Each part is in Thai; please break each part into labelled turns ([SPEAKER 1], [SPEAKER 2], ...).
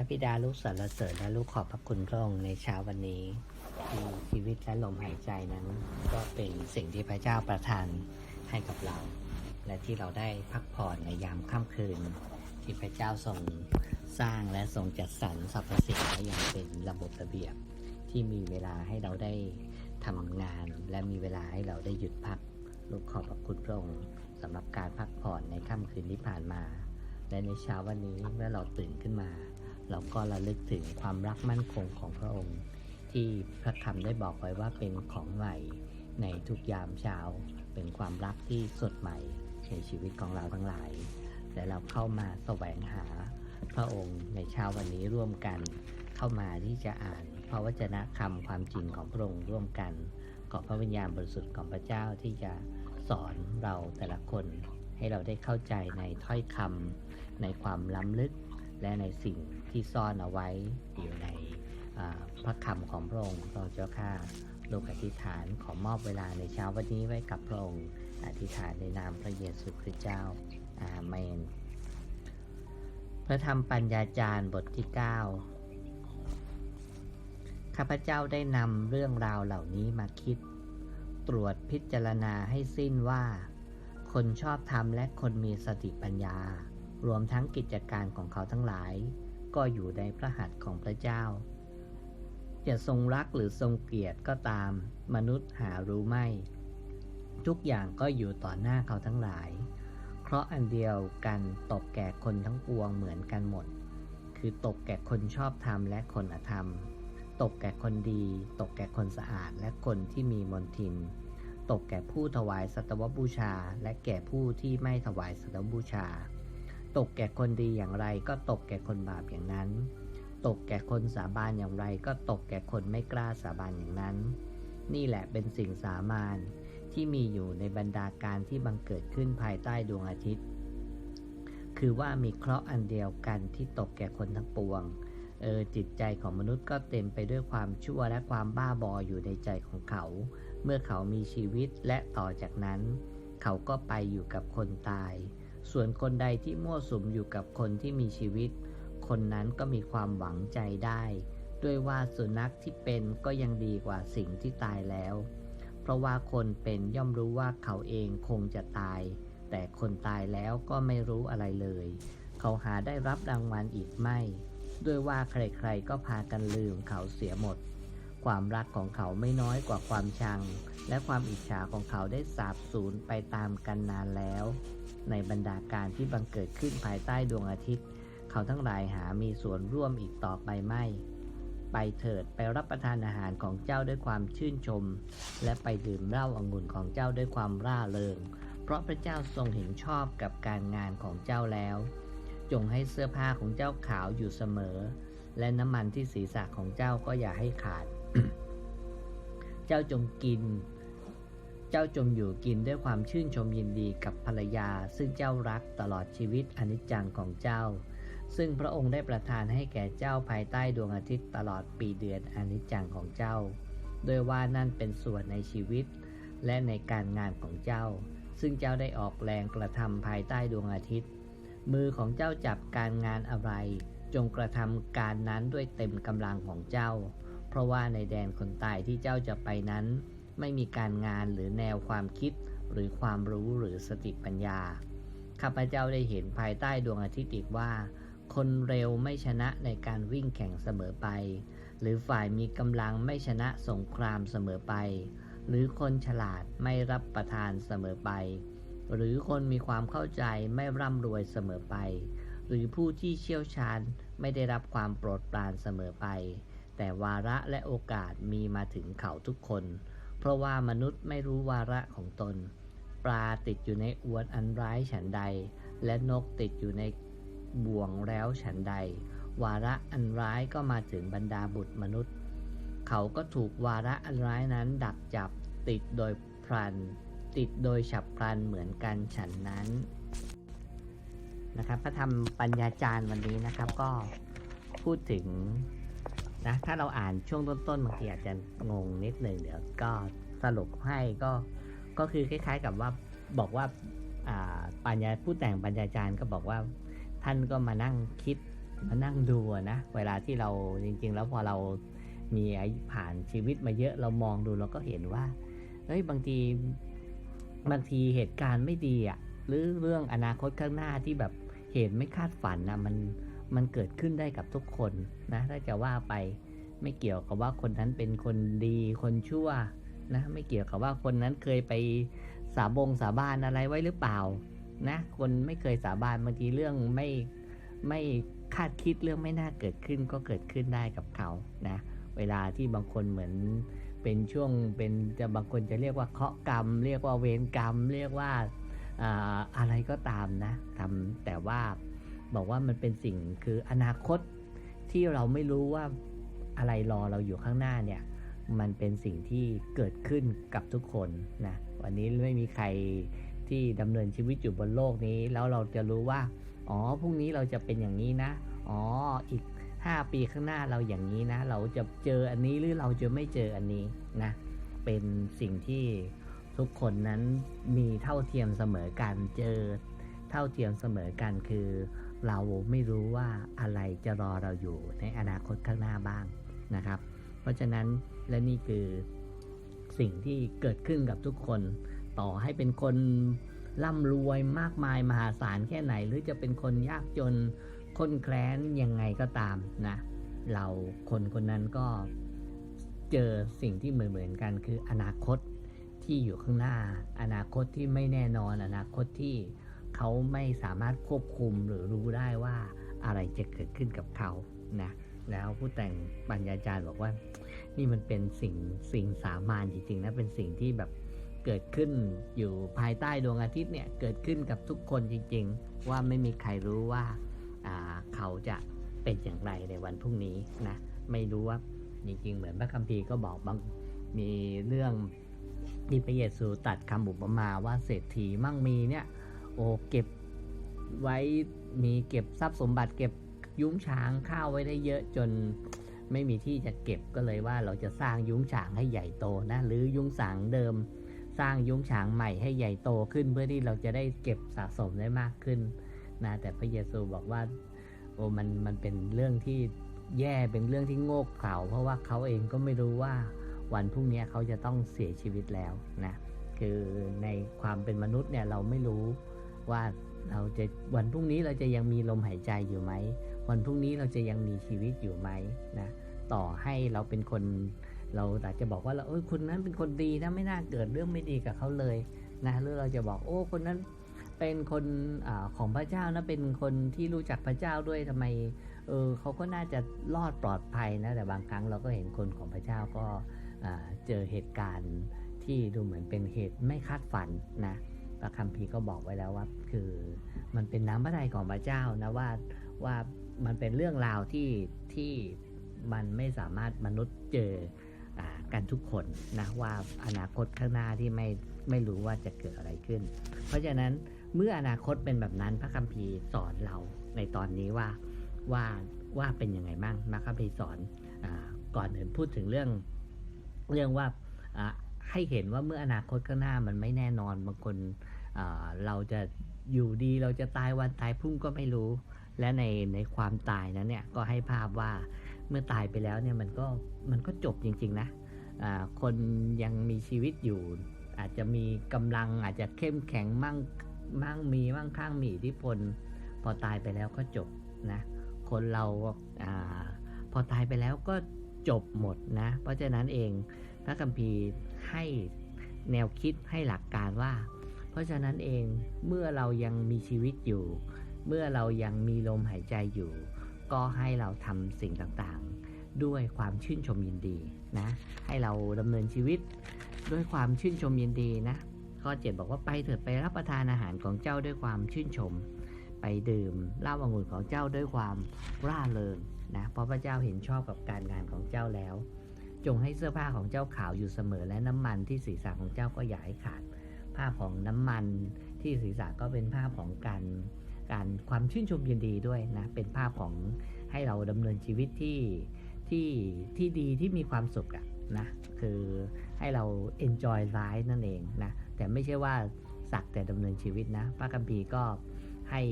[SPEAKER 1] ระบิดาลูกสรรเสริญและลูกขอบพระคุณพระองค์ในเช้าวันนี้ที่ชีวิตและลมหายใจนั้น ก็เป็นสิ่งที่พระเจ้าประทานให้กับเรา และที่เราได้พักผ่อนในยามค่ำคืน ที่พระเจ้าทรงสร้างและทรงจัดสรรสรรพสิ่งไว้อย่างเป็นระบบระเบียบ ที่มีเวลาให้เราได้ทำงาน และมีเวลาให้เราได้หยุดพักลูกขอบพระคุณพระองค์สำหรับการพักผ่อนในค่ำคืนที่ผ่านมา และในเช้าวันนี้เมื่อเราตื่นขึ้นมา เราก็ระลึกถึงความรักมั่นคงของพระองค์ ที่พระคำได้บอกไว้ว่าเป็นของใหม่ในทุกยามเช้า เป็นความรักที่สดใหม่ในชีวิตของเราทั้งหลาย และเราเข้ามาแสวงหาพระองค์ในเช้าวันนี้ร่วมกัน เข้ามาที่จะอ่านพระวจนะคำความจริงของพระองค์ร่วมกันขอพระวิญญาณบริสุทธิ์ของพระเจ้าที่จะสอนเราแต่ละคน ให้เราได้เข้าใจในถ้อยคำในความล้ำลึกและในสิ่ง ที่ซ่อนเอาไว้อยู่ในพระคำของพระองค์พระเจ้าข้าลูกอธิษฐานขอมอบเวลาในเช้าวันนี้ไว้กับพระองค์อธิษฐานในนามพระเยซูคริสต์เจ้าอาเมน พระธรรมปัญญาจารย์บทที่ 9 ข้าพเจ้าได้นำเรื่องราวเหล่านี้มาคิด ตรวจพิจารณาให้สิ้นว่า คนชอบธรรมและคนมีสติปัญญา รวมทั้งกิจการของเขาทั้งหลาย ก็อยู่ในพระหัตถ์ของพระเจ้า จะทรงรักหรือทรงเกลียดก็ตาม มนุษย์หารู้ไม่ ทุกอย่างก็อยู่ต่อหน้าเขาทั้งหลายเพราะอันเดียวกันตกแก่คนทั้งปวงเหมือนกันหมด คือตกแก่คนชอบธรรมและคนอธรรม ตกแก่คนดี ตกแก่คนสะอาดและคนที่มีมนทิน ตกแก่ผู้ถวายสัตวบูชา และแก่ผู้ที่ไม่ถวายสัตวบูชา ตกแก่คนดีอย่างไร ก็ตกแก่คนบาปอย่างนั้น ตกแก่คนสาบานอย่างไร ก็ตกแก่คนไม่กล้าสาบานอย่างนั้น นี่แหละเป็นสิ่งสามานที่มีอยู่ในบรรดาการที่บังเกิดขึ้นภายใต้ดวงอาทิตย์ คือว่ามีเคราะห์อันเดียวกันที่ตกแก่คนทั้งปวง เออจิตใจของมนุษย์ก็เต็มไปด้วยความชั่วและความบ้าบออยู่ในใจของเขา เมื่อเขามีชีวิตและต่อจากนั้น เขาก็ไปอยู่กับคนตาย ส่วนคนใดที่มั่วสุมอยู่กับคนที่มีชีวิต คนนั้นก็มีความหวังใจได้ ด้วยว่าสุนัขที่เป็นก็ยังดีกว่าสิ่งที่ตายแล้ว เพราะว่าคนเป็นย่อมรู้ว่าเขาเองคงจะตาย แต่คนตายแล้วก็ไม่รู้อะไรเลย เขาหาได้รับรางวัลอีกไม่ ด้วยว่าใครๆก็พากันลืมเขาเสียหมด ความรักของเขาไม่น้อยกว่าความชัง และความอิจฉาของเขาได้สาบสูญไปตามกันนานแล้ว ในบรรดาการที่บังเกิดขึ้นภายใต้ดวงอาทิตย์ เขาทั้งหลายหามีส่วนร่วมอีกต่อไปไม่ ไปเถิดไปรับประทานอาหารของเจ้าด้วยความชื่นชม และไปดื่มเหล้าองุ่นของเจ้าด้วยความร่าเริง เพราะพระเจ้าทรงเห็นชอบกับการงานของเจ้าแล้ว จงให้เสื้อผ้าของเจ้าขาวอยู่เสมอ และน้ำมันที่ศีรษะของเจ้าก็อย่าให้ขาด เจ้าจงกิน จ้าจงอยู่กินด้วยความชื่นชมยินดีกับภรรยา ซึ่งเจ้ารักตลอดชีวิตอนิจจังของเจ้า ซึ่งพระองค์ได้ประทานให้แก่เจ้าภายใต้ดวงอาทิตย์ตลอดปีเดือนอนิจจังของเจ้า โดยว่านั่นเป็นส่วนในชีวิต และในการงานของเจ้า ซึ่งเจ้าได้ออกแรงกระทำภายใต้ดวงอาทิตย์ มือของเจ้าจับการงานอะไร จงกระทำการนั้นด้วยเต็มกำลังของเจ้า เพราะว่าในแดนคนตายที่เจ้าจะไปนั้น ไม่มีการงานหรือแนวความคิด หรือความรู้หรือสติปัญญา ข้าพเจ้าได้เห็นภายใต้ดวงอาทิตย์อีกว่า คนเร็วไม่ชนะในการวิ่งแข่งเสมอไป หรือฝ่ายมีกำลังไม่ชนะสงครามเสมอไป หรือคนฉลาดไม่รับประทานเสมอไป หรือคนมีความเข้าใจไม่ร่ำรวยเสมอไป หรือผู้ที่เชี่ยวชาญไม่ได้รับความโปรดปรานเสมอไป แต่วาระและโอกาสมีมาถึงเขาทุกคน เพราะว่ามนุษย์ไม่รู้วาระของตน ปลาติดอยู่ในอวนอันร้ายฉันใด และนกติดอยู่ในบ่วงแล้วฉันใด วาระอันร้ายก็มาถึงบรรดาบุตรมนุษย์ เขาก็ถูกวาระอันร้ายนั้นดักจับติดโดยพลัน ติดโดยฉับพลันเหมือนกันฉันนั้นนะครับพระธรรมปัญญาจารย์วันนี้นะครับก็พูดถึง นะถ้าเราอ่านช่วงต้นๆบางทีอาจจะงงนิดหนึ่งเดี๋ยวก็สรุปให้ก็ก็คือคล้าย ๆ กับว่าบอกว่าอ่าปัญญาผู้แต่งปัญญาจารย์ก็บอกว่าท่านก็มานั่งคิดมานั่งดูนะเวลาที่เราจริง ๆ แล้วพอเรามีอายุผ่านชีวิตมาเยอะเรามองดูเราก็เห็นว่าเฮ้ยบางทีบางทีเหตุการณ์ไม่ดีอะ่ะหรือเรื่องอนาคตข้างหน้าที่แบบเหตุไม่คาดฝันนะมัน มันเกิดขึ้นได้กับทุกคนนะถ้าจะว่าไปไม่เกี่ยวกับว่าคนนั้นเป็นคนดีคนชั่วนะไม่เกี่ยวกับว่าคนนั้นเคยไปสาบงสาบานอะไรไว้หรือเปล่านะคนไม่เคยสาบานบางทีเรื่องไม่ไม่คาดคิดเรื่องไม่น่าเกิดขึ้นก็เกิดขึ้นได้กับเขานะเวลาที่บางคนเหมือนเป็นช่วงเป็นจะบางคนจะเรียกว่าเคาะกรรม เรียกว่าเวรกรรม เรียกว่าอ่าอะไรก็ตามนะทำแต่ว่า บอกว่ามันเป็นสิ่งคืออนาคตที่เราไม่รู้ว่าอะไรรอเราอยู่ข้างหน้าเนี่ยมันเป็นสิ่งที่เกิดขึ้นกับทุกคนนะวันนี้ไม่มีใครที่ดำเนินชีวิตอยู่บนโลกนี้ แล้วเราจะรู้ว่า อ๋อพรุ่งนี้เราจะเป็นอย่างนี้นะ อ๋ออีก 5 ปีข้างหน้าเราอย่างนี้นะ เราจะเจออันนี้หรือเราจะไม่เจออันนี้นะเป็นสิ่งที่ทุกคนนั้นมีเท่าเทียมเสมอกันเจอ เท่าเทียมเสมอกันคือ เราไม่รู้ว่าอะไรจะรอเราอยู่ในอนาคตข้างหน้าบ้างนะครับ เพราะฉะนั้นและนี่คือสิ่งที่เกิดขึ้นกับทุกคน ต่อให้เป็นคนร่ำรวยมากมายมหาศาลแค่ไหน หรือจะเป็นคนยากจนคนแคลนยังไงก็ตามนะ เราคนคนนั้นก็เจอสิ่งที่เหมือนเหมือนกันคืออนาคตที่อยู่ข้างหน้า อนาคตที่ไม่แน่นอนอนาคตที่ เขาไม่สามารถควบคุมหรือรู้ได้ว่าอะไรจะเกิดขึ้นกับเขานะแล้วผู้แต่งปัญญาจารย์บอกว่า นี่มันเป็นสิ่งสิ่งสามานจริงๆนะเป็นสิ่งที่แบบเกิดขึ้นอยู่ภายใต้ดวงอาทิตย์เนี่ยเกิดขึ้นกับทุกคนจริง ๆ ว่าไม่มีใครรู้ว่าเขาจะเป็นอย่างไรในวันพรุ่งนี้นะไม่รู้ว่าจริงๆ เหมือนพระคัมภีร์ก็บอกบางมีเรื่องที่พระเยซูตัดคำอุปมาว่าเศรษฐีมั่งมีเนี่ย โอ้เก็บไว้มีเก็บทรัพย์สมบัติเก็บยุ้งฉางข้าวไว้ได้เยอะจนไม่มีที่จะเก็บก็เลยว่าเราจะสร้างยุ้งฉางให้ใหญ่โตนะหรือยุ้งฉางเดิม สร้างยุ้งฉางใหม่ให้ใหญ่โตขึ้น เพื่อที่เราจะได้เก็บสะสมได้มากขึ้นนะแต่พระเยซูบอกว่าโอ้มันมันเป็นเรื่องที่แย่เป็นเรื่องที่โง่เขลาเพราะว่าเขาเองก็ไม่รู้ว่าวันพรุ่งนี้เขาจะต้องเสียชีวิตแล้วนะคือในความเป็นมนุษย์เนี่ยเราไม่รู้ ว่าเราจะวันพรุ่งนี้เราจะยังมีลมหายใจอยู่ไหม วันพรุ่งนี้เราจะยังมีชีวิตอยู่ไหมนะต่อให้เราเป็นคน เราอาจจะบอกว่าเราเอ้ยคนนั้นเป็นคนดีนะไม่น่าเกิดเรื่องไม่ดีกับเขาเลยนะหรือเราจะบอกโอ้คนนั้นเป็นคนอาของพระเจ้านะเป็นคนที่รู้จักพระเจ้าด้วยทำไมเออเขาก็น่าจะรอดปลอดภัยนะแต่บางครั้งเราก็เห็นคนของพระเจ้าก็อ่าเจอเหตุการณ์ที่ดูเหมือนเป็นเหตุไม่คาดฝันนะ พระคัมภีร์ก็บอกไว้แล้วว่า คือมันเป็นน้ำพระทัยของพระเจ้านะว่าว่ามันเป็นเรื่องราวที่ที่มันไม่สามารถมนุษย์เจอกันทุกคนนะว่าอนาคตข้างหน้าที่ไม่ไม่รู้ว่าจะเกิดอะไรขึ้น เพราะฉะนั้นเมื่ออนาคตเป็นแบบนั้นพระคัมภีร์สอนเราในตอนนี้ว่าว่าว่าเป็นยังไงบ้างพระคัมภีร์สอนอก่อนอื่นพูดถึงเรื่องเรื่องว่า ให้เห็นว่าเมื่ออนาคตข้างหน้ามันไม่แน่นอนบางคนเราจะอยู่ดีเราจะตายวันตายพรุ่งก็ไม่รู้ และในในความตายนั้นเนี่ยก็ให้ภาพว่าเมื่อตายไปแล้วเนี่ยมันก็มันก็จบจริง ๆ นะอ่าคนยังมีชีวิตอยู่ อาจจะมีกำลังอาจจะเข้มแข็งมั่งมั่งมีมั่งข้างมีอิทธิพลพอตายไปแล้วก็จบนะคนเราอาพอตายไปแล้วก็จบหมดนะ เพราะฉะนั้นเองพระคัมภีร์ ให้แนวคิดให้หลักการว่า เพราะฉะนั้นเองเมื่อเรายังมีชีวิตอยู่ เมื่อเรายังมีลมหายใจอยู่ ก็ให้เราทำสิ่งต่างๆ ด้วยความชื่นชมยินดีนะ ให้เราดำเนินชีวิตด้วยความชื่นชมยินดีนะ ข้อเจ็ดบอกว่าไปเถิดไปรับประทานอาหารของเจ้าด้วยความชื่นชม ไปดื่มเหล้าองุ่นของเจ้าด้วยความร่าเริงนะ เพราะพระเจ้าเห็นชอบกับการงานของเจ้าแล้ว จงให้เสื้อผ้าของเจ้าขาวอยู่เสมอ และน้ำมันที่ศีรษะของเจ้าก็อย่าให้ขาด ภาพของน้ำมันที่ศีรษะก็เป็นภาพของการการความชื่นชมยินดีด้วยนะ เป็นภาพของให้เราดำเนินชีวิตที่ที่ที่ดีที่มีความสุขอะนะคือให้เรา enjoy life นั่นเองนะแต่ไม่ใช่ว่าสักแต่ดำเนินชีวิตนะพระคัมภีร์ก็ให้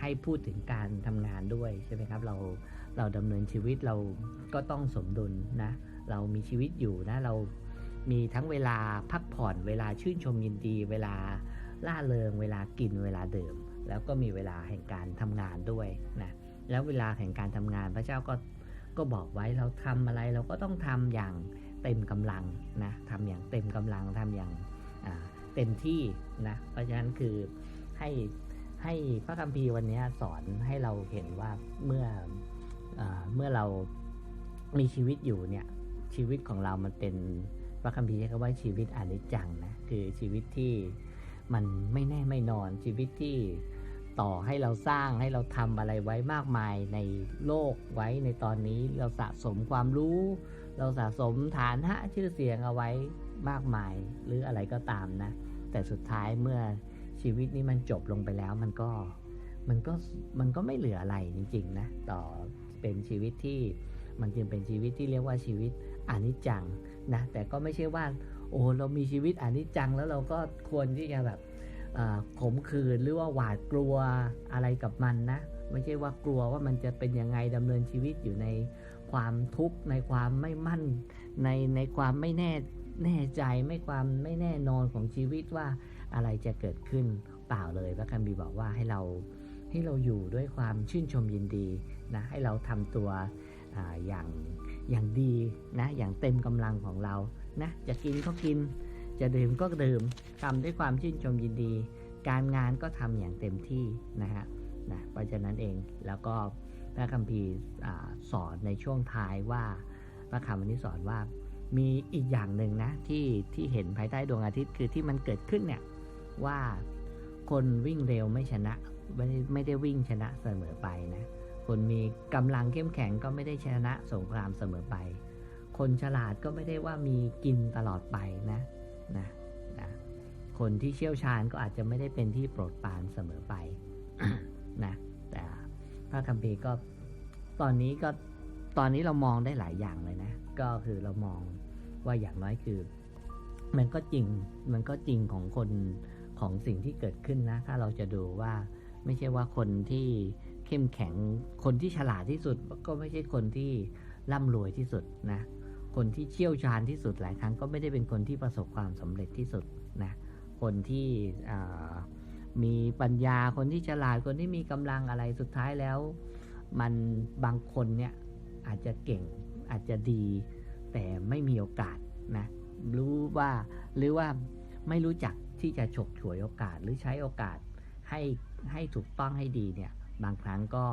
[SPEAKER 1] ใให้พูดถึงการทำงานด้วยใช่ไหมครับเราเราดำเนินชีวิตเราก็ต้องสมดุลนะ เรามีชีวิตอยู่นะเรามีทั้งเวลาพักผ่อน เวลาชื่นชมยินดี เวลาล่าเริง เวลากินเวลาดื่ม แล้วก็มีเวลาแห่งการทำงานด้วยนะแล้วเวลาแห่งการทำงานพระเจ้าก็ก็บอกไว้เราทำอะไรเราก็ต้องทำอย่างเต็มกำลังนะทำอย่างเต็มกำลังทำอย่างเต็มที่นะเพราะฉะนั้นคือให้ให้พระคัมภีร์วันนี้สอนให้เราเห็นว่าเมื่ออเมื่อเรามีชีวิตอยู่เนี่ย ชีวิตของเรามันเป็นพระคัมภีร์ใช้คำว่าชีวิตอนิจจังนะคือชีวิตที่มันไม่แน่ไม่นอนชีวิตที่ต่อให้เราสร้างให้เราทำอะไรไว้มากมายในโลกไว้ในตอนนี้เราสะสมความรู้ เราสะสมฐานะชื่อเสียงเอาไว้มากมายหรืออะไรก็ตามนะ แต่สุดท้ายเมื่อชีวิตนี้มันจบลงไปแล้วมันก็มันก็มันก็ไม่เหลืออะไรจริงๆนะต่อเป็นชีวิตที่มันจึงเป็นชีวิตที่เรียกว่าชีวิต อนิจจังนะแต่ก็ไม่ใช่ว่าโอ้เรามีชีวิตอนิจจังแล้วเราก็ควรที่จะแบบขมขื่นหรือว่าหวาดกลัวอะไรกับมันนะไม่ใช่ว่ากลัวว่ามันจะเป็นยังไงดำเนินชีวิตอยู่ในความทุกข์ในความไม่มั่น ในในความไม่แน่แน่ใจไม่ความไม่แน่นอนของชีวิตว่าอะไรจะเกิดขึ้นเปล่าเลยพระคัมภีร์บอกว่าให้เราให้เราอยู่ด้วยความชื่นชมยินดีนะให้เราทำตัวออย่าง อย่างดีนะ อย่างเต็มกำลังของเรานะจะกินก็กิน จะดื่มก็ดื่มทำด้วยความชื่นชมยินดี การงานก็ทำอย่างเต็มที่นะฮะนะเพราะฉะนั้นเองแล้วก็พระคัมภีร์สอนในช่วงท้ายว่าพระคำวันนี้สอนว่ามีอีกอย่างหนึ่งนะที่ที่เห็นภายใต้ดวงอาทิตย์คือที่มันเกิดขึ้นเนี่ยว่าคนวิ่งเร็วไม่ชนะไม่ไม่ได้วิ่งชนะเสมอไปนะ คนมีกำลังเข้มแข็งก็ไม่ได้ชนะสงครามเสมอไป คนฉลาดก็ไม่ได้ว่ามีกินตลอดไปนะนะนะคนที่เชี่ยวชาญก็อาจจะไม่ได้เป็นที่โปรดปรานเสมอไปนะแต่พระคัมภีร์ก็ตอนนี้ก็ตอนนี้เรามองได้หลายอย่างเลยนะ ก็คือเรามองว่าอย่างน้อยคือ มันก็จริงมันก็จริงของคนของสิ่งที่เกิดขึ้นนะ ถ้าเราจะดูว่าไม่ใช่ว่าคนที่ เข้มแข็ง คนที่ฉลาดที่สุดก็ไม่ใช่คนที่ร่ำรวยที่สุดนะ คนที่เชี่ยวชาญที่สุดหลายครั้งก็ไม่ได้เป็นคนที่ประสบความสำเร็จที่สุดนะ คนที่มีปัญญา คนที่ฉลาด คนที่มีกำลังอะไรสุดท้ายแล้ว มันบางคนเนี่ยอาจจะเก่งอาจจะดีแต่ไม่มีโอกาสนะรู้ว่าหรือว่าไม่รู้จักที่จะฉกฉวยโอกาสหรือใช้โอกาสให้ให้ถูกต้องให้ดีเนี่ย บางครั้งก็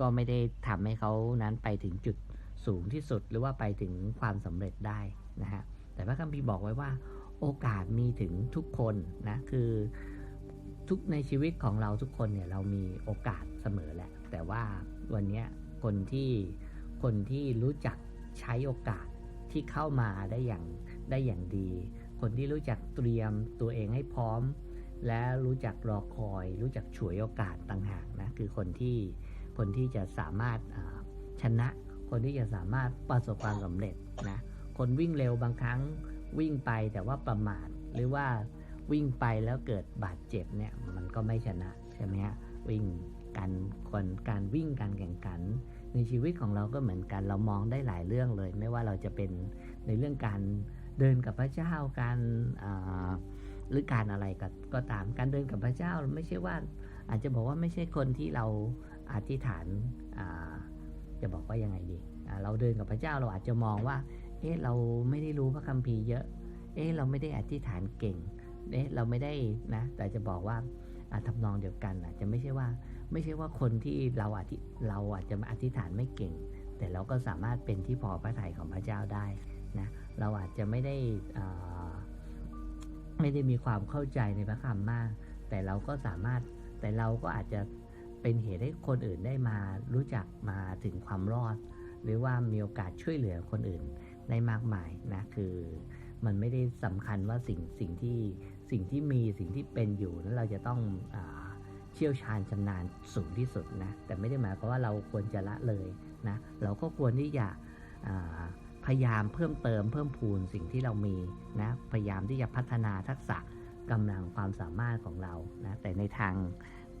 [SPEAKER 1] ก็ไม่ได้ทำให้เขานั้นไปถึงจุดสูงที่สุดหรือว่าไปถึงความสำเร็จได้นะฮะแต่พระคัมภีร์บอกไว้ว่าโอกาสมีถึงทุกคนนะคือทุกในชีวิตของเราทุกคนเนี่ยเรามีโอกาสเสมอแหละ แต่ว่าวันนี้คนที่คนที่รู้จักใช้โอกาสที่เข้ามาได้อย่างได้อย่างดี คนที่รู้จักเตรียมตัวเองให้พร้อม และรู้จักรอคอย รู้จักฉวยโอกาสต่างหากนะคือคนที่คนที่จะสามารถชนะ คนที่จะสามารถประสบความสำเร็จนะคนวิ่งเร็วบางครั้งวิ่งไปแต่ว่าประมาทหรือว่าวิ่งไปแล้วเกิดบาดเจ็บเนี่ยมันก็ไม่ชนะใช่ไหมฮะวิ่งการคนการวิ่งการแข่งขัน ในชีวิตของเราก็เหมือนกันเรามองได้หลายเรื่องเลย ไม่ว่าเราจะเป็นในเรื่องการเดินกับพระเจ้าการอ่า หรือการอะไรก็กตามการเดินกับพระเจ้าไม่ใช่ว่าอาจจะบอกว่าไม่ใช่คนที่เราอธิษฐานาจะบอกว่ายังไงดี เราเดินกับพระเจ้าเราอาจจะมองว่า เอ๊ะเราไม่ได้รู้พระคัมภีร์เยอะ เอ๊ะเราไม่ได้อธิษฐานเก่ง เอ๊ะเราไม่ได้นะ แต่จะบอกว่าอ่าทำนองเดียวกันอาจจะไม่ใช่ว่า ไม่ใช่ว่าคนที่เราอธิเราอาจจะอธิษฐานไม่เก่ง แต่เราก็สามารถเป็นที่พอพระทัยของพระเจ้าได้นะ เราอาจจะไม่ได้อ่า ไม่ได้มีความเข้าใจในพระคำมาก แต่เราก็สามารถแต่เราก็อาจจะเป็นเหตุให้คนอื่นได้มารู้จักมาถึงความรอด หรือว่ามีโอกาสช่วยเหลือคนอื่นได้มากมายนะคือมันไม่ได้สำคัญว่าสิ่งสิ่งที่สิ่งที่มีสิ่งที่เป็นอยู่นั้นเราจะต้องอเชี่ยวชาญชำนาญสูงที่สุดนะแต่ไม่ได้หมายความว่าเราควรจะละเลยนะเราก็ควรที่จะ พยายามเพิ่มเติมเพิ่มพูนสิ่งที่เรามีนะพยายามที่จะพัฒนาทักษะกำลังความสามารถของเรานะแต่ในทาง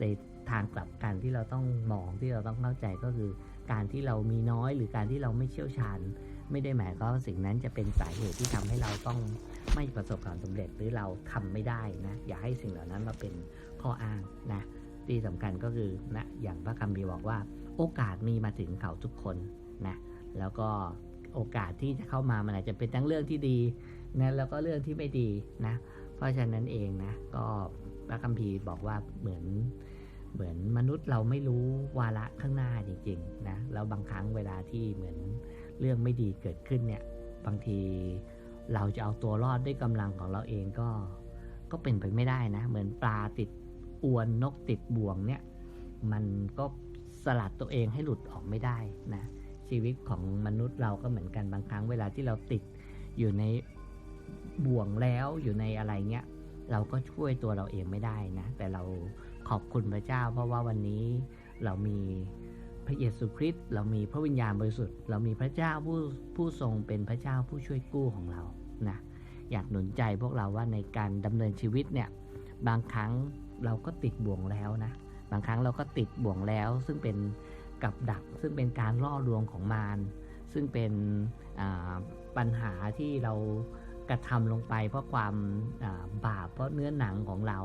[SPEAKER 1] ในทางกลับกันที่เราต้องมองที่เราต้องเข้าใจก็คือ การที่เรามีน้อยหรือการที่เราไม่เชี่ยวชาญ ไม่ได้หมายความว่าสิ่งนั้นจะเป็นสาเหตุที่ทำให้เราต้องไม่ประสบความสำเร็จหรือเราทำไม่ได้นะอย่าให้สิ่งเหล่านั้นมาเป็นข้ออ้างนะที่สำคัญก็คือนะอย่างพระคัมภีร์บอกว่า โอกาสมีมาถึงเขาทุกคนนะแล้วก็ โอกาสที่จะเข้ามามันอาจจะเป็นทั้งเรื่องที่ดีนะแล้วก็เรื่องที่ไม่ดีนะ เพราะฉะนั้นเองนะก็พระคัมภีร์บอกว่าเหมือนเหมือนมนุษย์เราไม่รู้วาระข้างหน้าจริงๆนะแล้วบางครั้งเวลาที่เหมือนเรื่องไม่ดีเกิดขึ้นเนี่ยบางทีเราจะเอาตัวรอดด้วยกำลังของเราเองก็ก็เป็นไปไม่ได้นะ เหมือนปลาติดอวนนกติดบ่วงเนี่ย มันก็สลัดตัวเองให้หลุดออกไม่ได้นะ ชีวิตของมนุษย์เราก็เหมือนกันบางครั้งเวลาที่เราติดอยู่ในบ่วงแล้วอยู่ในอะไรเงี้ยเราก็ช่วยตัวเราเองไม่ได้นะ แต่เราขอบคุณพระเจ้า เพราะว่าวันนี้เรามีพระเยซูคริสต์เรามีพระวิญญาณบริสุทธิ์เรามีพระเจ้าผู้ผู้ทรงเป็นพระเจ้าผู้ช่วยกู้ของเรานะอยากหนุนใจพวกเราว่าในการดำเนินชีวิตเนี่ยบางครั้งเราก็ติดบ่วงแล้วนะบางครั้งเราก็ติดบ่วงแล้วซึ่งเป็น กับดัก ซึ่งเป็นการล่อลวงของมารซึ่งเป็นปัญหาที่เรากระทำลงไป เพราะความบาปเพราะเนื้อหนังของเรา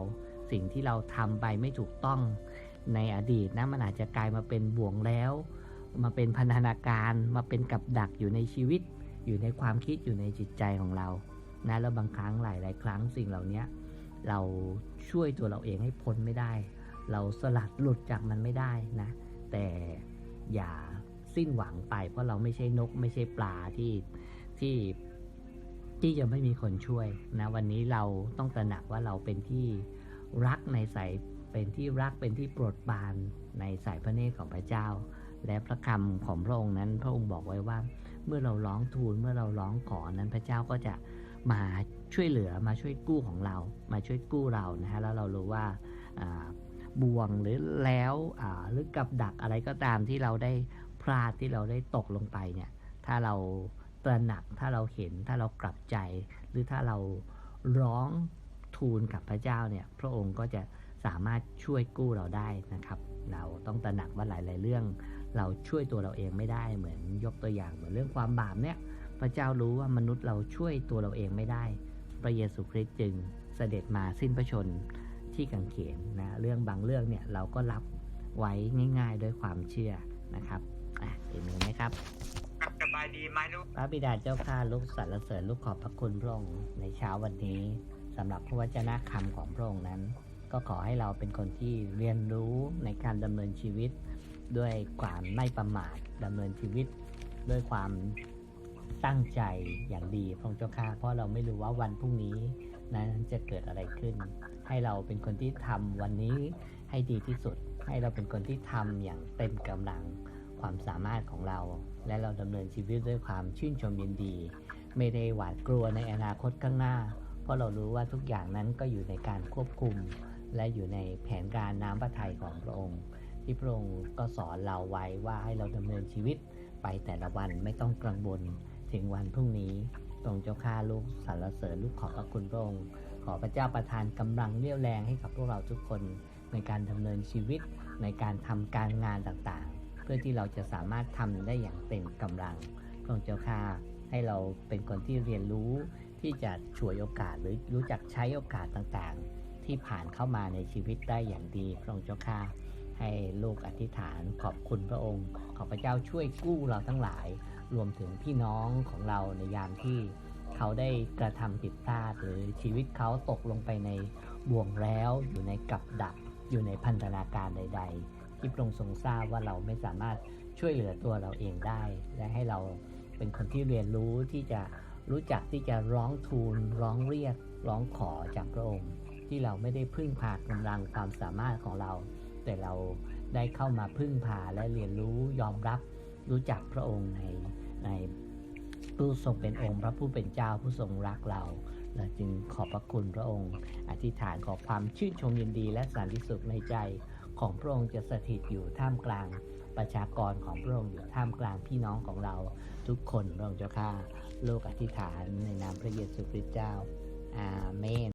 [SPEAKER 1] สิ่งที่เราทำไปไม่ถูกต้องในอดีตนะมันอาจจะกลายมาเป็นบ่วงแล้ว มาเป็นพันธนาการมาเป็นกับดักอยู่ในชีวิต อยู่ในความคิดอยู่ในจิตใจของเรานะแล้วบางครั้งหลายๆครั้งสิ่งเหล่านี้เราช่วยตัวเราเองให้พ้นไม่ได้ เราสลัดหลุดจากมันไม่ได้นะ แต่อย่าสิ้นหวังไป เพราะเราไม่ใช่นก ไม่ใช่ปลาที่ที่ที่จะไม่มีคนช่วยนะวันนี้เราต้องตระหนักว่าเราเป็นที่รักในสายเป็นที่รักเป็นที่โปรดปรานในสายพระเนตรของพระเจ้า และพระคำของพระองค์นั้น พระองค์บอกไว้ว่า เมื่อเราร้องทูลเมื่อเราร้องขอนั้นพระเจ้าก็จะมาช่วยเหลือมาช่วยกู้ของเรา มาช่วยกู้เรานะฮะแล้วเรารู้ว่าอ่า บ่วงหรือแล้วหรือกับดักอะไรก็ตามที่เราได้พลาดที่เราได้ตกลงไปเนี่ย ถ้าเราตระหนักถ้าเราเห็นถ้าเรากลับใจ หรือถ้าเราร้องทูลกับพระเจ้าเนี่ย พระองค์ก็จะสามารถช่วยกู้เราได้นะครับ เราต้องตระหนักว่าหลาย ๆ เรื่อง เราช่วยตัวเราเองไม่ได้เหมือนยกตัวอย่างเหมือนเรื่องความบาปเนี่ยพระเจ้ารู้ว่ามนุษย์เราช่วยตัวเราเองไม่ได้ พระเยซูคริสต์จึงเสด็จมาสิ้นพระชน ที่กังเขนนะเรื่องบางเรื่องเนี่ยเราก็รับไว้ง่าย ๆ ด้วยความเชื่อนะครับอะเห็นไหมครับ
[SPEAKER 2] ครับสบายดีไหมลูก
[SPEAKER 1] พระบิดาเจ้าข้าลูกสรรเสริญลูกขอบพระคุณพระองค์ในเช้าวันนี้สำหรับพระวจนะคำของพระองค์นั้น ก็ขอให้เราเป็นคนที่เรียนรู้ในการดำเนินชีวิต ด้วยความไม่ประมาทดำเนินชีวิต ด้วยความตั้งใจอย่างดีพระองค์เจ้าข้าเพราะเราไม่รู้ว่าวันพรุ่งนี้นั้นจะเกิดอะไรขึ้น ให้เราเป็นคนที่ทำวันนี้ให้ดีที่สุด ให้เราเป็นคนที่ทำอย่างเต็มกำลังความสามารถของเรา และเราดำเนินชีวิตด้วยความชื่นชมยินดี ไม่ได้หวาดกลัวในอนาคตข้างหน้า เพราะเรารู้ว่าทุกอย่างนั้นก็อยู่ในการควบคุม และอยู่ในแผนการน้ำพระทัยของพระองค์ ที่พระองค์ก็สอนเราไว้ว่าให้เราดำเนินชีวิตไปแต่ละวันไม่ต้องกังวลถึงวันพรุ่งนี้ตรงเจ้าข้าลูกสรรเสริญลูกขอบพระคุณพระองค์ ขอพระเจ้าประทานกำลังเรี่ยวแรงให้กับพวกเราทุกคนในการดำเนินชีวิตในการทำการงานต่างๆ เพื่อที่เราจะสามารถทำได้อย่างเต็มกำลังพระองค์เจ้าข้าให้เราเป็นคนที่เรียนรู้ที่จะฉวยโอกาสหรือรู้จักใช้โอกาสต่างๆ ที่ผ่านเข้ามาในชีวิตได้อย่างดีพระองค์เจ้าข้าให้ลูกอธิษฐานขอบคุณพระองค์ ขอพระเจ้าช่วยกู้เราทั้งหลาย รวมถึงพี่น้องของเราในยามที่ เขาได้กระทำผิดพลาด หรือชีวิตเขาตกลงไปในบ่วงแล้วอยู่ในกับดัก อยู่ในพันธนาการใด ๆ ที่พระองค์ทรงทราบว่าเราไม่สามารถช่วยเหลือตัวเราเองได้ และให้เราเป็นคนที่เรียนรู้ที่จะรู้จักที่จะร้องทูล ร้องเรียก ร้องขอจากพระองค์ ที่เราไม่ได้พึ่งพากำลังความสามารถของเรา แต่เราได้เข้ามาพึ่งพาและเรียนรู้ยอมรับรู้จักพระองค์ในใน ผู้ทรงเป็นองค์พระผู้เป็นเจ้าผู้ทรงรักเราเราจึงขอบพระคุณพระองค์ อธิษฐานขอความชื่นชมยินดีและสันติสุขในใจของพระองค์จะสถิตอยู่ท่ามกลางประชากรของพระองค์อยู่ท่ามกลางพี่น้องของเราทุกคนพระองค์เจ้าข้าโลกอธิษฐานในนามพระเยซูคริสต์เจ้าอาเมน